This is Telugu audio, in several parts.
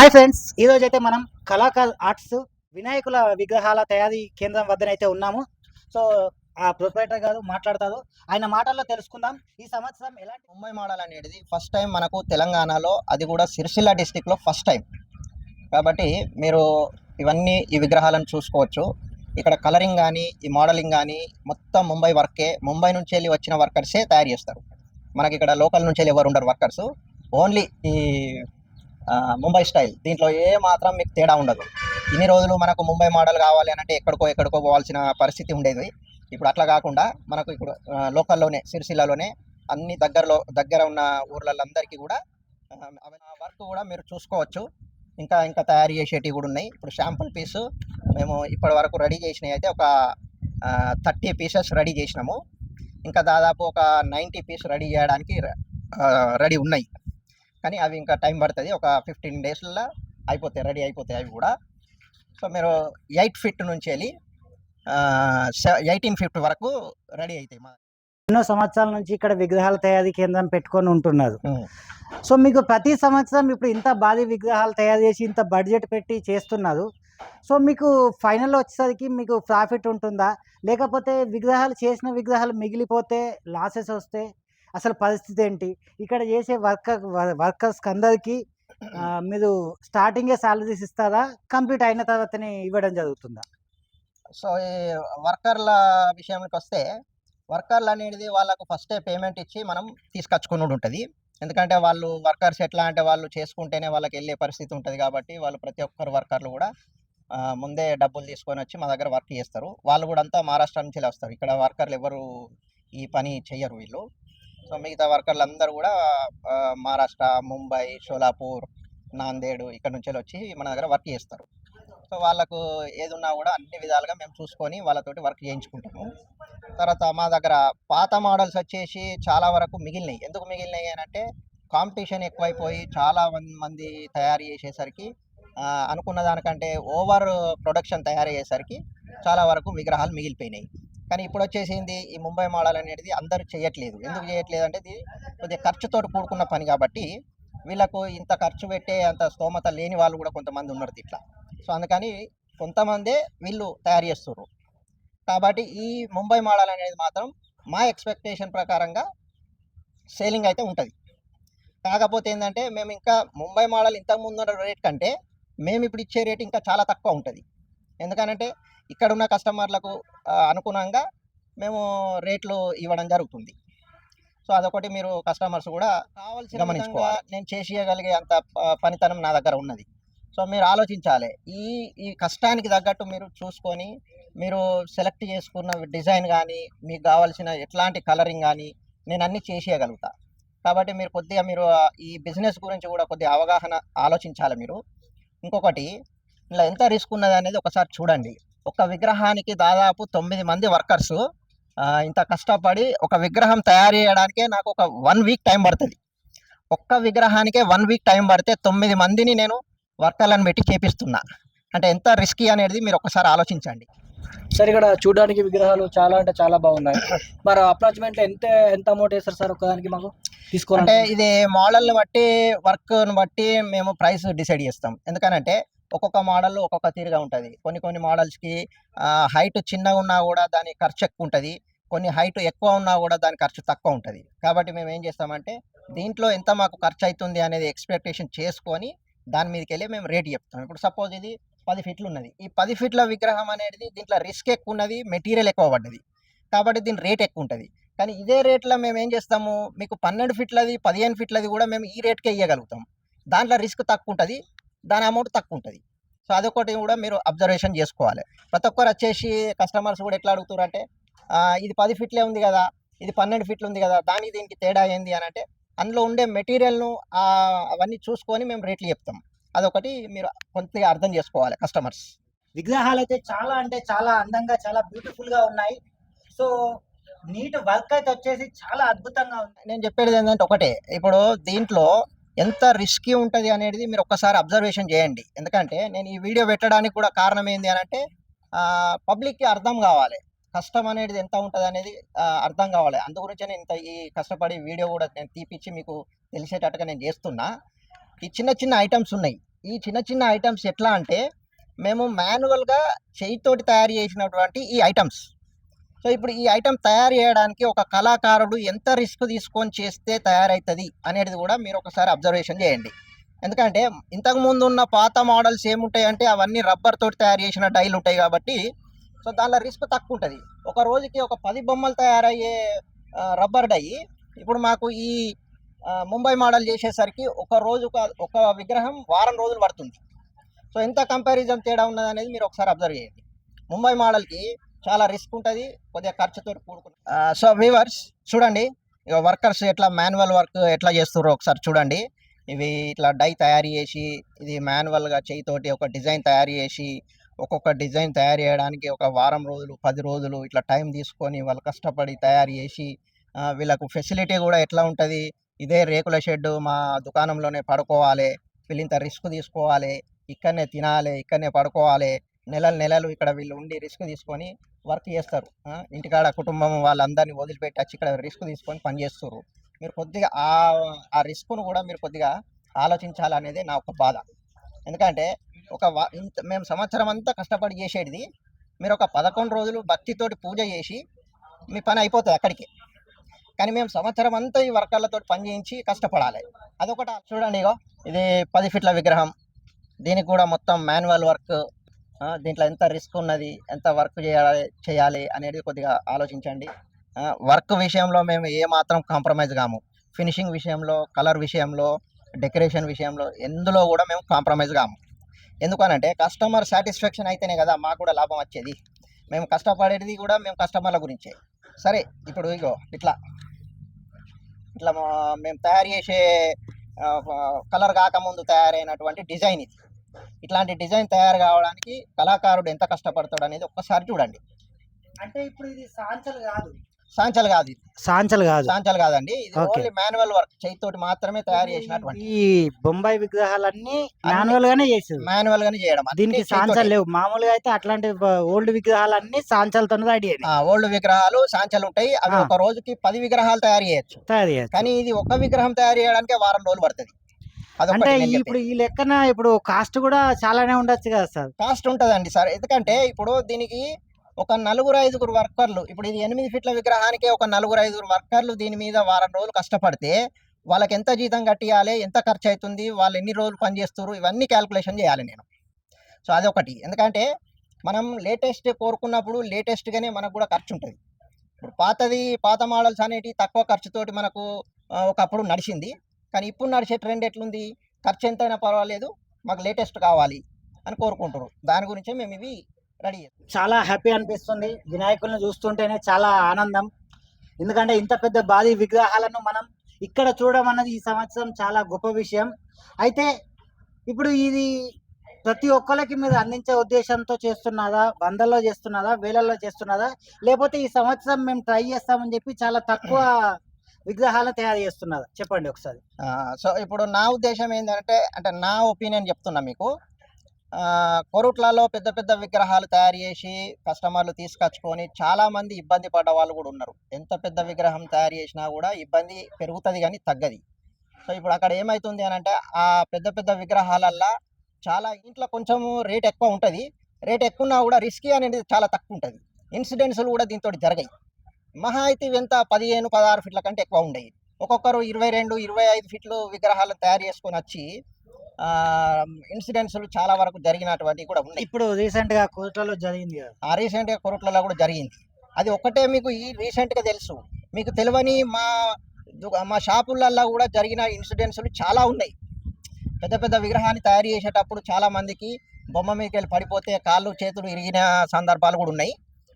హాయ్ ఫ్రెండ్స్ ఈరోజు అయితే మనం కళాకార్ ఆర్ట్స్ వినాయకుల విగ్రహాల తయారీ కేంద్రం వద్దనైతే ఉన్నాము. సో ఆ ప్రొపరేటర్ గారు మాట్లాడతారు. ఆయన మాటల్లో తెలుసుకుందాం. ఈ సంవత్సరం ఎలాంటి ముంబై మోడల్ అనేది ఫస్ట్ టైం మనకు తెలంగాణలో అది కూడా సిరిసిల్ల డిస్టిక్లో ఫస్ట్ టైం కాబట్టి మీరు ఇవన్నీ ఈ విగ్రహాలను చూసుకోవచ్చు. ఇక్కడ కలరింగ్ కానీ ఈ మోడలింగ్ కానీ మొత్తం ముంబై వర్కే. ముంబై నుంచి వెళ్ళి వచ్చిన వర్కర్సే తయారు చేస్తారు. మనకి ఇక్కడ లోకల్ నుంచి వెళ్ళి ఎవరు ఉండరు వర్కర్స్ ఓన్లీ ఈ ముంబై స్టైల్. దీంట్లో ఏ మాత్రం మీకు తేడా ఉండదు. ఇన్ని రోజులు మనకు ముంబై మోడల్ కావాలి అని అంటే ఎక్కడికో ఎక్కడికో పోవాల్సిన పరిస్థితి ఉండేది. ఇప్పుడు అట్లా కాకుండా మనకు ఇప్పుడు లోకల్లోనే సిరిసిల్లలోనే అన్ని దగ్గరలో దగ్గర ఉన్న ఊర్లందరికీ కూడా వర్క్ కూడా మీరు చూసుకోవచ్చు. ఇంకా ఇంకా తయారు చేసేటివి కూడా ఉన్నాయి. ఇప్పుడు శాంపుల్ పీసు మేము ఇప్పటి వరకు రెడీ చేసినవి అయితే ఒక థర్టీ పీసెస్ రెడీ చేసినాము. ఇంకా దాదాపు ఒక నైంటీ పీస్ రెడీ చేయడానికి రెడీ ఉన్నాయి. కానీ అవి ఇంకా టైం పడుతుంది. ఒక ఫిఫ్టీన్ డేస్లో అయిపోతాయి. రెడీ అయిపోతాయి అవి కూడా. సో మీరు ఎయిట్ ఫిట్ నుంచి వెళ్ళి ఎయిటీన్ ఫిఫ్ట్ వరకు రెడీ అవుతాయి మా ఎన్నో సంవత్సరాల నుంచి ఇక్కడ విగ్రహాల తయారీ కేంద్రం పెట్టుకొని ఉంటున్నారు. సో మీకు ప్రతి సంవత్సరం ఇప్పుడు ఇంత భారీ విగ్రహాలు తయారు చేసి ఇంత బడ్జెట్ పెట్టి చేస్తున్నారు. సో మీకు ఫైనల్ వచ్చేసరికి మీకు ప్రాఫిట్ ఉంటుందా? లేకపోతే విగ్రహాలు చేసిన విగ్రహాలు మిగిలిపోతే లాసెస్ వస్తే అసలు పరిస్థితి ఏంటి? ఇక్కడ చేసే వర్కర్ వర్కర్స్కి అందరికీ మీరు స్టార్టింగే సాలరీస్ ఇస్తారా? కంప్లీట్ అయిన తర్వాతనే ఇవ్వడం జరుగుతుందా? సో ఈ వర్కర్ల విషయానికి వస్తే వర్కర్లు అనేది వాళ్ళకు ఫస్టే పేమెంట్ ఇచ్చి మనం తీసుకొచ్చుకుని ఉంటుంది. ఎందుకంటే వాళ్ళు వర్కర్స్ ఎట్లా అంటే వాళ్ళు చేసుకుంటేనే వాళ్ళకి వెళ్ళే పరిస్థితి ఉంటుంది కాబట్టి వాళ్ళు ప్రతి ఒక్కరు వర్కర్లు కూడా ముందే డబ్బులు తీసుకొని వచ్చి మా దగ్గర వర్క్ చేస్తారు. వాళ్ళు కూడా అంతా మహారాష్ట్ర నుంచి వస్తారు. ఇక్కడ వర్కర్లు ఎవరు ఈ పని చెయ్యరు వీళ్ళు. సో మిగతా వర్కర్లు అందరూ కూడా మహారాష్ట్ర ముంబై షోలాపూర్ నాందేడు ఇక్కడ నుంచి వచ్చి మన దగ్గర వర్క్ చేస్తారు. సో వాళ్ళకు ఏది ఉన్నా కూడా అన్ని విధాలుగా మేము చూసుకొని వాళ్ళతోటి వర్క్ చేయించుకుంటాము. తర్వాత మా దగ్గర పాత మోడల్స్ వచ్చేసి చాలా వరకు మిగిలినాయి. ఎందుకు మిగిలినాయి అని అంటే కాంపిటీషన్ ఎక్కువైపోయి చాలా మంది మంది తయారు చేసేసరికి అనుకున్న దానికంటే ఓవర్ ప్రొడక్షన్ తయారు అయ్యేసరికి చాలా వరకు విగ్రహాలు మిగిలిపోయినాయి. కానీ ఇప్పుడు వచ్చేసింది ఈ ముంబై మోడల్ అనేది అందరూ చేయట్లేదు ఎందుకు చేయట్లేదు అంటే ఇది కొద్దిగా ఖర్చుతో కూడుకున్న పని కాబట్టి వీళ్ళకు ఇంత ఖర్చు పెట్టే అంత స్తోమత లేని వాళ్ళు కూడా కొంతమంది ఉన్నారు ఇట్లా సో అందుకని కొంతమందే వీళ్ళు తయారు చేస్తున్నారు కాబట్టి ఈ ముంబై మోడల్ అనేది మాత్రం మా ఎక్స్పెక్టేషన్ ప్రకారంగా సేలింగ్ అయితే ఉంటుంది. కాకపోతే ఏంటంటే మేము ఇంకా ముంబై మోడల్ ఇంతకుముందు ఉన్న రేట్ కంటే మేము ఇప్పుడు ఇచ్చే రేట్ ఇంకా చాలా తక్కువ ఉంటుంది. ఎందుకనంటే ఇక్కడ ఉన్న కస్టమర్లకు అనుగుణంగా మేము రేట్లు ఇవ్వడం జరుగుతుంది. సో అదొకటి మీరు కస్టమర్స్ కూడా కావాల్సిన గమనించుకోవాలి. నేను చేసేయగలిగే అంత పనితనం నా దగ్గర ఉన్నది. సో మీరు ఆలోచించాలి. ఈ ఈ కష్టానికి తగ్గట్టు మీరు చూసుకొని మీరు సెలెక్ట్ చేసుకున్న డిజైన్ కానీ మీకు కావాల్సిన ఎట్లాంటి కలరింగ్ కానీ నేను అన్ని చేసేయగలుగుతా. కాబట్టి మీరు కొద్దిగా మీరు ఈ బిజినెస్ గురించి కూడా కొద్దిగా అవగాహన ఆలోచించాలి మీరు. ఇంకొకటి ఇలా ఎంత రిస్క్ ఉన్నది అనేది ఒకసారి చూడండి. ఒక విగ్రహానికి దాదాపు తొమ్మిది మంది వర్కర్స్ ఇంత కష్టపడి ఒక విగ్రహం తయారు చేయడానికే నాకు ఒక వన్ వీక్ టైం పడుతుంది. ఒక్క విగ్రహానికే వన్ వీక్ టైం పడితే తొమ్మిది మందిని నేను వర్కర్లను పెట్టి చేపిస్తున్నా. అంటే ఎంత రిస్కీ అనేది మీరు ఒకసారి ఆలోచించండి. సార్ ఇక్కడ చూడడానికి విగ్రహాలు చాలా అంటే చాలా బాగున్నాయి. మరి అప్రాక్సిమేట్లీ ఎంత ఎంత అమౌంట్ వేస్తారు సార్ ఒకదానికి మాకు? అంటే తీసుకోవాలంటే? ఇది మోడల్ని బట్టి వర్క్ని బట్టి మేము ప్రైస్ డిసైడ్ చేస్తాం. ఎందుకనంటే ఒక్కొక్క మోడల్ ఒక్కొక్క తీరుగా ఉంటుంది. కొన్ని కొన్ని మోడల్స్కి హైట్ చిన్నగా ఉన్నా కూడా దాని ఖర్చు ఎక్కువ ఉంటుంది. కొన్ని హైట్ ఎక్కువ ఉన్నా కూడా దాని ఖర్చు తక్కువ ఉంటుంది. కాబట్టి మేము ఏం చేస్తామంటే దీంట్లో ఎంత మాకు ఖర్చు అవుతుంది అనేది ఎక్స్పెక్టేషన్ చేసుకొని దాని మీదకి వెళ్ళి మేము రేట్ చెప్తాం. ఇప్పుడు సపోజ్ ఇది పది ఫీట్లు ఉన్నది. ఈ పది ఫీట్ల విగ్రహం అనేది దీంట్లో రిస్క్ ఎక్కువ ఉన్నది మెటీరియల్ ఎక్కువ పడ్డది. కాబట్టి దీని రేట్ ఎక్కువ ఉంటుంది. కానీ ఇదే రేట్లో మేము ఏం చేస్తాము? మీకు పన్నెండు ఫీట్లది పదిహేను ఫీట్లది కూడా మేము ఈ రేట్కే ఇవ్వగలుగుతాం దాంట్లో రిస్క్ తక్కువ ఉంటుంది దాని అమౌంట్ తక్కువ ఉంటుంది. సో అదొకటి కూడా మీరు అబ్జర్వేషన్ చేసుకోవాలి. ప్రతి ఒక్కరు వచ్చేసి కస్టమర్స్ కూడా ఎట్లా అడుగుతారు అంటే "ఆ, ఇది పది ఫీట్లే ఉంది కదా ఇది పన్నెండు ఫీట్లు ఉంది కదా దానికి దీనికి తేడా ఏంది? అని అంటే అందులో ఉండే మెటీరియల్ను అవన్నీ చూసుకొని మేము రేట్లు చెప్తాం. అదొకటి మీరు కొద్దిగా అర్థం చేసుకోవాలి కస్టమర్స్ విగ్రహాలు అయితే చాలా అంటే చాలా అందంగా చాలా బ్యూటిఫుల్గా ఉన్నాయి. సో నీట్ వర్క్ అయితే వచ్చేసి చాలా అద్భుతంగా ఉంది. నేను చెప్పేది ఏంటంటే ఒకటే ఇప్పుడు దీంట్లో ఎంత రిస్కీ ఉంటుంది అనేది మీరు ఒక్కసారి అబ్జర్వేషన్ చేయండి. ఎందుకంటే నేను ఈ వీడియో పెట్టడానికి కూడా కారణం ఏంది అని అంటే పబ్లిక్కి అర్థం కావాలి. కష్టం అనేది ఎంత ఉంటుంది అనేది అర్థం కావాలి. అందుగురించే నేను ఇంత ఈ కష్టపడి వీడియో కూడా నేను తీపిచ్చి మీకు తెలిసేటట్టుగా నేను చేస్తున్నా. ఈ చిన్న చిన్న ఐటమ్స్ ఉన్నాయి. ఈ చిన్న చిన్న ఐటమ్స్ ఎట్లా అంటే మేము మాన్యువల్గా చేయితోటి తయారు చేసినటువంటి ఈ ఐటమ్స్ సో ఇప్పుడు ఈ ఐటమ్ తయారు చేయడానికి ఒక కళాకారుడు ఎంత రిస్క్ తీసుకొని చేస్తే తయారవుతుంది అనేది కూడా మీరు ఒకసారి అబ్జర్వేషన్ చేయండి. ఎందుకంటే ఇంతకు ముందు ఉన్న పాత మోడల్స్ ఏముంటాయంటే అవన్నీ రబ్బర్ తోటి తయారు చేసిన డైలు ఉంటాయి కాబట్టి సో దానిలో రిస్క్ తక్కువ ఉంటుంది. ఒక రోజుకి ఒక పది బొమ్మలు తయారయ్యే రబ్బర్ డై ఇప్పుడు మాకు ఈ ముంబై మోడల్ చేసేసరికి ఒక రోజు ఒక- ఒక విగ్రహం వారం రోజులు పడుతుంది. సో ఎంత కంపారిజన్ తేడా ఉన్నది అనేది మీరు ఒకసారి అబ్జర్వ్ చేయండి. ముంబై మోడల్కి చాలా రిస్క్ ఉంటుంది కొద్దిగా ఖర్చుతో కూడుకున్న. సో వీవర్స్ చూడండి. ఇక వర్కర్స్ ఎట్లా మాన్యువల్ వర్క్ ఎట్లా చేస్తున్నారో ఒకసారి చూడండి. ఇవి ఇట్లా డై తయారు చేసి ఇది మాన్యువల్గా చేయితోటి ఒక డిజైన్ తయారు చేసి ఒక్కొక్క డిజైన్ తయారు చేయడానికి ఒక వారం రోజులు పది రోజులు ఇట్లా టైం తీసుకొని వాళ్ళు కష్టపడి తయారు చేసి వీళ్ళకు ఫెసిలిటీ కూడా ఎట్లా ఉంటుంది? ఇదే రేకుల షెడ్ మా దుకాణంలోనే పడుకోవాలి. వీళ్ళింత రిస్క్ తీసుకోవాలి. ఇక్కడనే తినాలి ఇక్కడనే పడుకోవాలి. నెలలు నెలలు ఇక్కడ వీళ్ళు ఉండి రిస్క్ తీసుకొని వర్క్ చేస్తారు. ఇంటికాడ కుటుంబం వాళ్ళందరినీ వదిలిపెట్టి వచ్చి ఇక్కడ రిస్క్ తీసుకొని పనిచేస్తారు మీరు కొద్దిగా ఆ ఆ రిస్క్ను కూడా మీరు కొద్దిగా ఆలోచించాలనేది నా ఒక బాధ. ఎందుకంటే ఒక ఇంత మేము సంవత్సరం అంతా కష్టపడి చేసేది మీరు ఒక పదకొండు రోజులు భక్తితోటి పూజ చేసి మీ పని అయిపోతుంది అక్కడికి. కానీ మేము సంవత్సరం అంతా ఈ వర్కర్లతో పని చేయించి కష్టపడాలి. అదొకటి. చూడండి ఇగో ఇది పది ఫీట్ల విగ్రహం. దీనికి కూడా మొత్తం మాన్యువల్ వర్క్ దీంట్లో ఎంత రిస్క్ ఉన్నది ఎంత వర్క్ చేయాలి చేయాలి అనేది కొద్దిగా ఆలోచించండి. వర్క్ విషయంలో మేము ఏ మాత్రం కాంప్రమైజ్ కాము. ఫినిషింగ్ విషయంలో కలర్ విషయంలో డెకరేషన్ విషయంలో ఎందులో కూడా మేము కాంప్రమైజ్ కాము. ఎందుకనంటే కస్టమర్ సాటిస్ఫాక్షన్ అయితేనే కదా మాకు కూడా లాభం వచ్చేది. మేము కష్టపడేది కూడా మేము కస్టమర్ల గురించే. సరే ఇప్పుడు ఇగో ఇట్లా. ఇట్లా మేము తయారు చేసే కలర్ కాకముందు తయారైనటువంటి డిజైన్ ఇది. ఇట్లాంటి డిజైన్ తయారు కావడానికి కళాకారుడు ఎంత కష్టపడతాడు అనేది ఒక్కసారి చూడండి. అంటే ఇప్పుడు ఇది సాంచలు కాదు. సాంచలు కాదు ఇది. సాంచలు కాదు. సాంచలు కాదండి. ఇది. Only manual work. చేతితోటి మాత్రమే తయారు చేసినటువంటి. ఈ బొంబాయి విగ్రహాలన్నీ మాన్యువల్ గానే చేసేది. మాన్యువల్ గానే చేయడం దీనికి. సాంచలు లేవు. మామూలుగా అయితే అట్లాంటి ఓల్డ్ విగ్రహాలన్నీ సాంచలతో రెడీ ఓల్డ్ విగ్రహాలు సాంచలు ఉంటాయి. అవి. ఒక రోజుకి పది విగ్రహాలు తయారు చేయొచ్చు. తయారు చేయొచ్చు. కానీ ఇది ఒక విగ్రహం తయారు చేయడానికి వారం రోజులు పడుతుంది. అంటే ఇప్పుడు. ఈ లెక్కన ఇప్పుడు కాస్ట్ కూడా చాలానే ఉండొచ్చు కదా సార్? కాస్ట్ ఉంటుందండి సార్. ఎందుకంటే ఇప్పుడు దీనికి ఒక నలుగురు ఐదుగురు వర్కర్లు ఇప్పుడు ఇది ఎనిమిది ఫీట్ల విగ్రహానికి ఒక నలుగురు ఐదుగురు వర్కర్లు దీని మీద వారం రోజులు కష్టపడితే వాళ్ళకి ఎంత జీతం కట్టియాలి ఎంత ఖర్చు అవుతుంది వాళ్ళు ఎన్ని రోజులు పనిచేస్తారు ఇవన్నీ క్యాల్కులేషన్ చేయాలి నేను. సో అదొకటి. ఎందుకంటే మనం లేటెస్ట్ కోరుకున్నప్పుడు లేటెస్ట్గానే మనకు కూడా ఖర్చు ఉంటుంది. ఇప్పుడు పాతది పాత మోడల్స్ అనేటివి తక్కువ ఖర్చుతోటి మనకు ఒకప్పుడు నడిచింది. కానీ ఇప్పుడు నడిచే ట్రెండ్ ఎట్లుంది? ఖర్చు ఎంతైనా పర్వాలేదు మాకు లేటెస్ట్ కావాలి అని కోరుకుంటారు దాని గురించే మేము ఇవి రెడీ చాలా హ్యాపీ అనిపిస్తుంది. వినాయకుల్ని చూస్తుంటేనే చాలా ఆనందం. ఎందుకంటే ఇంత పెద్ద భారీ విగ్రహాలను మనం ఇక్కడ చూడడం అన్నది ఈ సంవత్సరం చాలా గొప్ప విషయం. అయితే ఇప్పుడు ఇది ప్రతి ఒక్కరికి మీరు అందించే ఉద్దేశంతో చేస్తున్నదా వందల్లో చేస్తున్నదా వేలల్లో చేస్తున్నదా లేకపోతే ఈ సంవత్సరం మేము ట్రై చేస్తామని చెప్పి చాలా తక్కువ విగ్రహాలు తయారు చేస్తున్నారు. చెప్పండి ఒకసారి. సో ఇప్పుడు నా ఉద్దేశం ఏంటంటే అంటే నా ఒపీనియన్ చెప్తున్నా మీకు. కొరుట్లలో పెద్ద పెద్ద విగ్రహాలు తయారు చేసి కస్టమర్లు తీసుకొచ్చుకొని చాలా మంది ఇబ్బంది పడ్డ వాళ్ళు కూడా ఉన్నారు. ఎంత పెద్ద విగ్రహం తయారు చేసినా కూడా ఇబ్బంది పెరుగుతుంది కానీ తగ్గది. సో ఇప్పుడు అక్కడ ఏమవుతుంది అని అంటే ఆ పెద్ద పెద్ద విగ్రహాలల్లో చాలా ఇంట్లో కొంచెం రేట్ ఎక్కువ ఉంటుంది. రేట్ ఎక్కువ ఉన్నా కూడా రిస్కీ అనేది చాలా తక్కువ ఉంటుంది. ఇన్సిడెంట్స్లు కూడా దీంతో జరగాయి. మహా అయితే ఎంత పదిహేను పదహారు ఫీట్ల కంటే ఎక్కువ ఉండేవి ఒక్కొక్కరు ఇరవై రెండు ఇరవై ఐదు ఫీట్లు విగ్రహాలను తయారు చేసుకొని వచ్చి ఇన్సిడెంట్స్ చాలా వరకు జరిగినటువంటివి కూడా ఉన్నాయి. ఇప్పుడు రీసెంట్గా కోట్లలో జరిగింది ఆ రీసెంట్గా కొరట్లలో కూడా జరిగింది. అది ఒక్కటే మీకు ఈ రీసెంట్గా తెలుసు. మీకు తెలియని మా మా షాపులల్లో కూడా జరిగిన ఇన్సిడెంట్స్ చాలా ఉన్నాయి. పెద్ద పెద్ద విగ్రహాన్ని తయారు చేసేటప్పుడు చాలా మందికి బొమ్మ మీదకి వెళ్ళి పడిపోతే కాళ్ళు చేతులు ఇరిగిన సందర్భాలు కూడా ఉన్నాయి.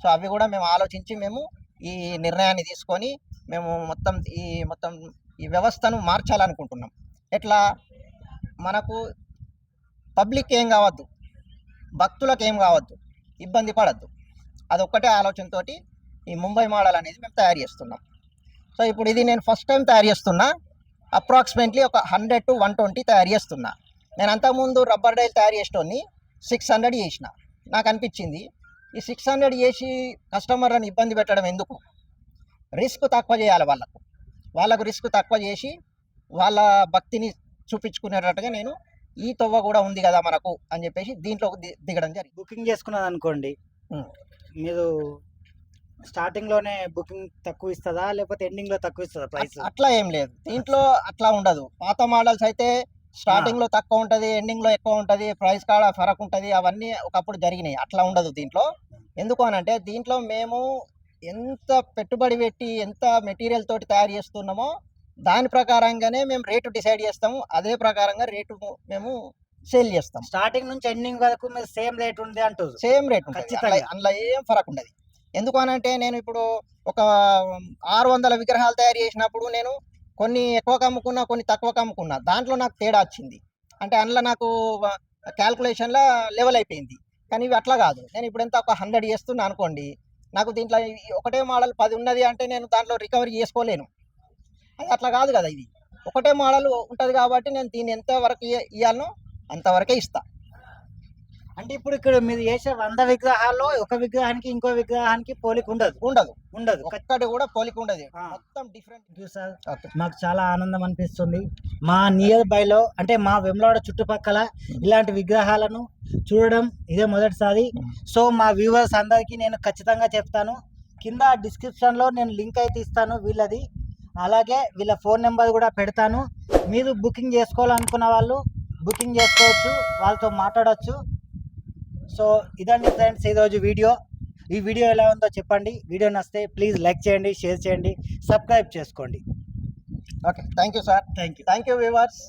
సో అవి కూడా మేము ఆలోచించి మేము ఈ నిర్ణయాన్ని తీసుకొని మేము మొత్తం ఈ మొత్తం ఈ వ్యవస్థను మార్చాలనుకుంటున్నాం. ఎట్లా? మనకు పబ్లిక్ ఏం కావద్దు. భక్తులకు ఏం కావద్దు. ఇబ్బంది పడద్దు. అదొక్కటే ఆలోచనతోటి ఈ ముంబై మోడల్ అనేది మేము తయారు చేస్తున్నాం. సో ఇప్పుడు ఇది నేను ఫస్ట్ టైం తయారు చేస్తున్నా. అప్రాక్సిమేట్లీ ఒక హండ్రెడ్ టు వన్ ట్వంటీ తయారు చేస్తున్నా. నేను అంతకుముందు రబ్బర్ డైల్ తయారు చేసేటోని సిక్స్ హండ్రెడ్ చేసిన. నాకు అనిపించింది. ఈ సిక్స్ హండ్రెడ్ చేసి కస్టమర్లను ఇబ్బంది పెట్టడం ఎందుకు? రిస్క్ తక్కువ చేయాలి వాళ్ళకు. వాళ్ళకు రిస్క్ తక్కువ చేసి వాళ్ళ భక్తిని చూపించుకునేటట్టుగా నేను ఈ తొవ్వ కూడా ఉంది కదా మనకు అని చెప్పేసి దీంట్లో దిగడం జరిగింది. బుకింగ్ చేసుకున్నది అనుకోండి. మీరు స్టార్టింగ్లోనే బుకింగ్ తక్కువ ఇస్తుందా? లేకపోతే ఎండింగ్లో తక్కువ ఇస్తుందా ప్రైస్ అట్- అట్లా ఏం లేదు. దీంట్లో అట్లా ఉండదు. పాత మోడల్స్ అయితే స్టార్టింగ్లో తక్కువ ఉంటది ఎండింగ్లో ఎక్కువ ఉంటది ప్రైస్ కాడ ఫరక్ ఉంటది అవన్నీ ఒకప్పుడు జరిగినాయి. అట్లా ఉండదు దీంట్లో. ఎందుకు అని అంటే దీంట్లో మేము ఎంత పెట్టుబడి పెట్టి ఎంత మెటీరియల్ తోటి తయారు చేస్తున్నామో దాని ప్రకారంగానే మేము రేటు డిసైడ్ చేస్తాము. అదే ప్రకారంగా రేటు మేము సేల్ చేస్తాం. స్టార్టింగ్ నుంచి ఎండింగ్ వరకు మీరు సేమ్ రేట్ ఉంది అంటారు. Same rate. అందులో ఏం ఫరక్ ఉండదు. ఎందుకు అని అంటే నేను ఇప్పుడు ఒక ఆరు వందల విగ్రహాలు తయారు చేసినప్పుడు నేను కొన్ని ఎక్కువ కమ్ముకున్నా కొన్ని తక్కువ కమ్ముకున్నా. దాంట్లో నాకు తేడా వచ్చింది. అంటే అందులో నాకు క్యాల్కులేషన్లో లెవెల్ అయిపోయింది. కానీ ఇవి అట్లా కాదు. నేను ఇప్పుడు ఎంత ఒక హండ్రెడ్ చేస్తున్నా అనుకోండి నాకు దీంట్లో ఒకటే మోడల్ పది ఉన్నది అంటే నేను దాంట్లో రికవరీ చేసుకోలేను. అది అట్లా కాదు కదా ఇది. ఒకటే మోడల్ ఉంటుంది కాబట్టి నేను దీన్ని ఎంతవరకు ఇవ్వాలనో అంతవరకే ఇస్తాను అంటే ఇప్పుడు ఇక్కడ మీరు చేసే వంద విగ్రహాల్లో ఒక విగ్రహానికి ఇంకో విగ్రహానికి పోలిక ఉండదు. ఉండదు. ఉండదు. ఒక్కటి కూడా పోలిక ఉండదు. మొత్తం డిఫరెంట్. ఓకే మాకు చాలా ఆనందం అనిపిస్తుంది. మా నియర్ బైలో అంటే మా వెమ్లవాడ చుట్టుపక్కల ఇలాంటి విగ్రహాలను చూడడం ఇదే మొదటిసారి. సో మా వ్యూవర్స్ అందరికీ నేను ఖచ్చితంగా చెప్తాను. కింద డిస్క్రిప్షన్లో నేను లింక్ అయితే ఇస్తాను వీళ్ళది. అలాగే వీళ్ళ ఫోన్ నెంబర్ కూడా పెడతాను. మీరు బుకింగ్ చేసుకోవాలనుకున్న వాళ్ళు బుకింగ్ చేసుకోవచ్చు. వాళ్ళతో మాట్లాడవచ్చు సో ఇదండి ఫ్రెండ్స్ ఈరోజు వీడియో. ఈ వీడియో ఎలా ఉందో చెప్పండి. వీడియో నచ్చితే ప్లీజ్ లైక్ చేయండి షేర్ చేయండి సబ్స్క్రైబ్ చేసుకోండి. Okay thank you sir. Thank you thank you viewers